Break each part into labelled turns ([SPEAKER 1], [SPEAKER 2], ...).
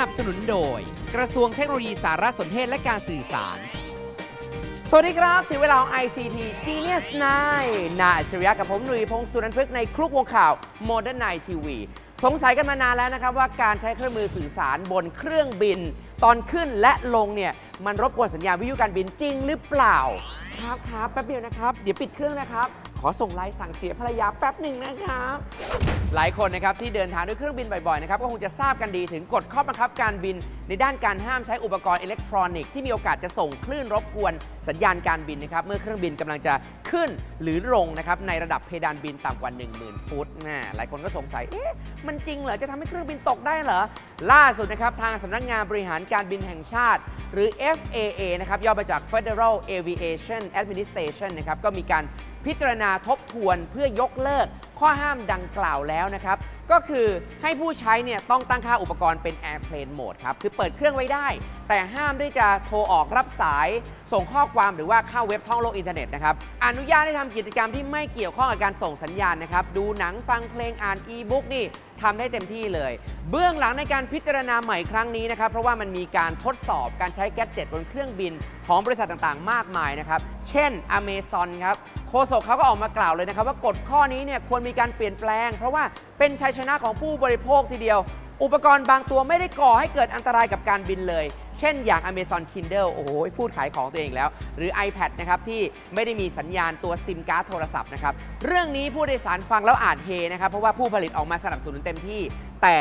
[SPEAKER 1] นับสนุนโดย กระทรวงเทคโนโลยีสารสนเทศและการสื่อสาร
[SPEAKER 2] สวัสดีครับ ถึงเวลาของ ICT Genius 9นาอัจฉริยะกับผมหนุ่ยพงศ์สุนันท์พฤกษ์ในคลุกวงข่าว Modern Night TV สงสัยกันมานานแล้วนะครับว่าการใช้เครื่องมือสื่อสารบนเครื่องบิน ตอนขึ้นและลงเนี่ยมันรบกวนสัญญาณวิทยุการบินจริงหรือเปล่า ครับครับแป๊บเดียวนะครับ เดี๋ยวปิดเครื่องนะครับ ขอส่งไลน์สั่งเสียภรรยาแป๊บหนึ่งนะครับ หลายคนนะครับที่เดินทางด้วยเครื่องบินบ่อยๆนะครับก็คงจะทราบกันดีถึงกฎข้อบังคับการบิน ในด้านการห้ามใช้อุปกรณ์อิเล็กทรอนิกส์ที่มีโอกาสจะส่งคลื่นรบกวนสัญญาณการบินนะครับเมื่อเครื่องบินกำลังจะขึ้นหรือลงนะครับในระดับเพดานบินต่ำกว่า 10,000 ฟุตนะหลายคนก็สงสัยเอ๊ะมันจริงเหรอจะทำให้เครื่องบินตกได้เหรอล่าสุดนะครับทางสำนักงานบริหารการบินแห่งชาติ หรือ FAA นะครับย่อมาจาก Federal Aviation Administration นะครับก็มีการพิจารณาทบทวนเพื่อยกเลิก ข้อห้ามดังกล่าวแล้วนะครับก็คือให้ผู้ใช้เนี่ยต้องตั้งค่าอุปกรณ์เป็น Airplane Mode ครับ คือเปิดเครื่องไว้ได้ แต่ห้ามที่จะโทรออกรับสาย ส่งข้อความหรือว่าเข้าเว็บท่องโลกอินเทอร์เน็ตนะครับ อนุญาตให้ทำกิจกรรมที่ไม่เกี่ยวข้องกับการส่งสัญญาณนะครับ ดูหนังฟังเพลงอ่านอีบุ๊กนี่ทำได้เต็มที่เลย เบื้องหลังในการพิจารณาใหม่ครั้งนี้นะครับ เพราะว่ามันมีการทดสอบการใช้แก๊สเจ็ตบนเครื่องบินของบริษัทต่างๆ มากมายนะครับ เช่น Amazon ครับโฆษกเขาก็ออกมากล่าวเลยนะครับว่ากฎข้อนี้เนี่ยควรมีการเปลี่ยนแปลง เพราะว่าเป็นชัยชนะของผู้บริโภคทีเดียว อุปกรณ์บางตัวไม่ได้ก่อให้เกิดอันตรายกับการบินเลย เช่นอย่าง Amazon Kindle โอ้โห พูดขายของตัวเองแล้ว หรือ iPad นะครับ ที่ไม่ได้มีสัญญาณตัวซิมการ์ดโทรศัพท์นะครับ เรื่องนี้ผู้โดยสารฟังแล้วอาจเฮนะครับ เพราะว่าผู้ผลิตออกมาสนับสนุนเต็มที่ แต่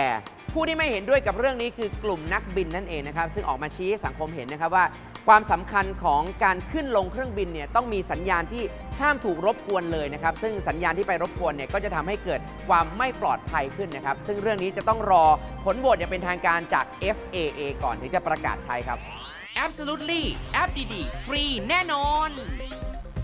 [SPEAKER 2] ผู้ที่ไม่เห็นด้วยกับเรื่องนี้คือกลุ่มนักบินนั่นเองนะครับ ซึ่งออกมาชี้ให้สังคมเห็นนะครับว่า ความสำคัญของการขึ้นลงเครื่องบินเนี่ยต้องมีสัญญาณที่ห้ามถูกรบกวนเลยนะครับซึ่งสัญญาณที่ไปรบกวนเนี่ยก็จะทำให้เกิดความไม่ปลอดภัยขึ้นนะครับ ซึ่งเรื่องนี้จะต้องรอผลโหวตอย่างเป็นทางการจาก FAA ก่อนถึงจะประกาศใช้ครับ
[SPEAKER 1] Absolutely แอปดีๆฟรีแน่นอน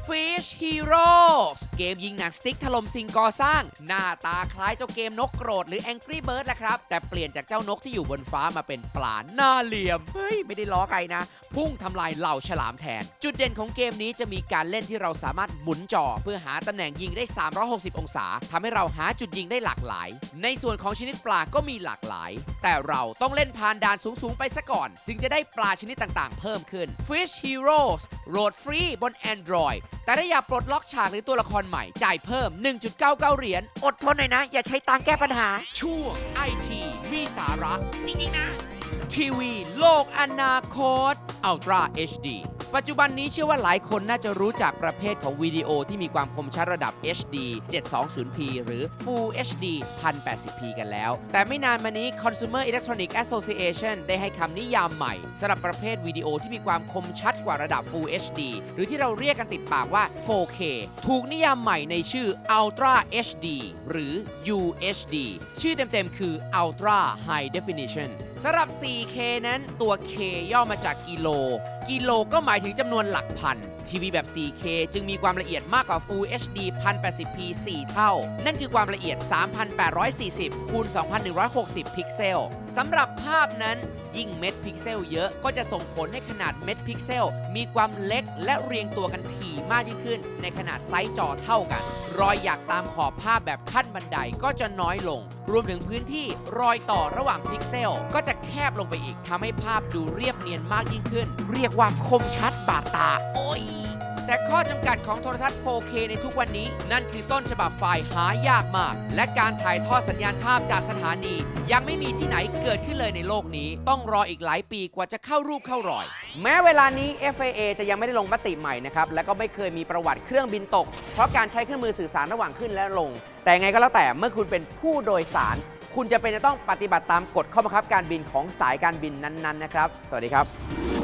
[SPEAKER 1] Fish Heroes เกมยิงหนังสติ๊กถล่มสิ่งก่อสร้าง หน้าตาคล้ายเจ้าเกมนกโกรธหรือ Angry Bird แหละครับ แต่เปลี่ยนจากเจ้านกที่อยู่บนฟ้ามาเป็นปลาหน้าเหลี่ยม เฮ้ย ไม่ได้ล้อใครนะ พุ่งทำลายเหล่าฉลามแทน จุดเด่นของเกมนี้จะมีการเล่นที่เราสามารถหมุนจอ เพื่อหาตำแหน่งยิงได้ 360 องศาทำให้เราหาจุดยิงได้หลากหลาย ในส่วนของชนิดปลาก็มีหลากหลาย แต่เราต้องเล่นผ่านด่านสูงๆไปซะก่อน จึงจะได้ปลาชนิดต่างๆ เพิ่มขึ้น Fish Heroes โหลดฟรีบน Android แต่ถ้าอยากปลดล็อกฉากหรือตัวละครใหม่ จ่ายเพิ่ม 1.99 เหรียญ อดทนหน่อยนะ อย่าใช้ตังค์แก้ปัญหา ช่วงไอทีมีสาระ จริงๆนะ ทีวี โลกอนาคต Ultra HD ปัจจุบันนี้เชื่อว่าหลายคนน่าจะรู้จักประเภทของวิดีโอที่มีความคมชัดระดับ HD 720p หรือ Full HD 1080p กันแล้ว แต่ไม่นานมานี้ Consumer Electronic Association ได้ให้คำนิยามใหม่สำหรับประเภทวิดีโอที่มีความคมชัดกว่าระดับ Full HD หรือที่เราเรียกกันติดปากว่า 4K ถูกนิยามใหม่ในชื่อ Ultra HD หรือ UHD ชื่อเต็มๆคือ Ultra High Definition สำหรับ 4K นั้นตัว K ย่อมาจากกิโล กิโลก็หมายถึงจำนวนหลักพัน ทีวีแบบ 4K จึงมีความละเอียดมากกว่า Full HD 1080p 4 เท่า นั่นคือความละเอียด 3840 คูณ 2160 พิกเซล สำหรับภาพนั้นยิ่งเม็ดพิกเซลเยอะก็จะส่งผลให้ขนาดเม็ดพิกเซล มีความเล็กและเรียงตัวกันถี่มากยิ่งขึ้น ในขนาดไซส์จอเท่ากัน รอยหยักตามขอบภาพแบบขั้นบันไดก็จะน้อยลง รวมถึงพื้นที่รอยต่อระหว่างพิกเซล ก็จะแคบลงไปอีกทำให้ภาพดูเรียบเนียนมากยิ่งขึ้น เรียกว่าคมชัดบาดตา โอ้ย แต่ข้อจำกัดของโทรทัศน์ 4K ในทุกวันนี้ นั่นคือต้นฉบับไฟล์หายากมาก และการถ่ายทอดสัญญาณภาพจากสถานี ยังไม่มีที่ไหนเกิดขึ้นเลยในโลกนี้ ต้องรออีกหลายปีกว่าจะเข้ารูปเข้ารอย
[SPEAKER 2] แม้เวลานี้ FAA จะยังไม่ได้ลงมติใหม่นะครับ และก็ไม่เคยมีประวัติเครื่องบินตก เพราะการใช้เครื่องมือสื่อสารระหว่างขึ้นและลง แต่ไงก็แล้วแต่เมื่อคุณเป็นผู้โดยสาร คุณจะเป็นจะต้องปฏิบัติตามกฎข้อบังคับการบินของสายการบินนั้นๆนะครับ สวัสดีครับ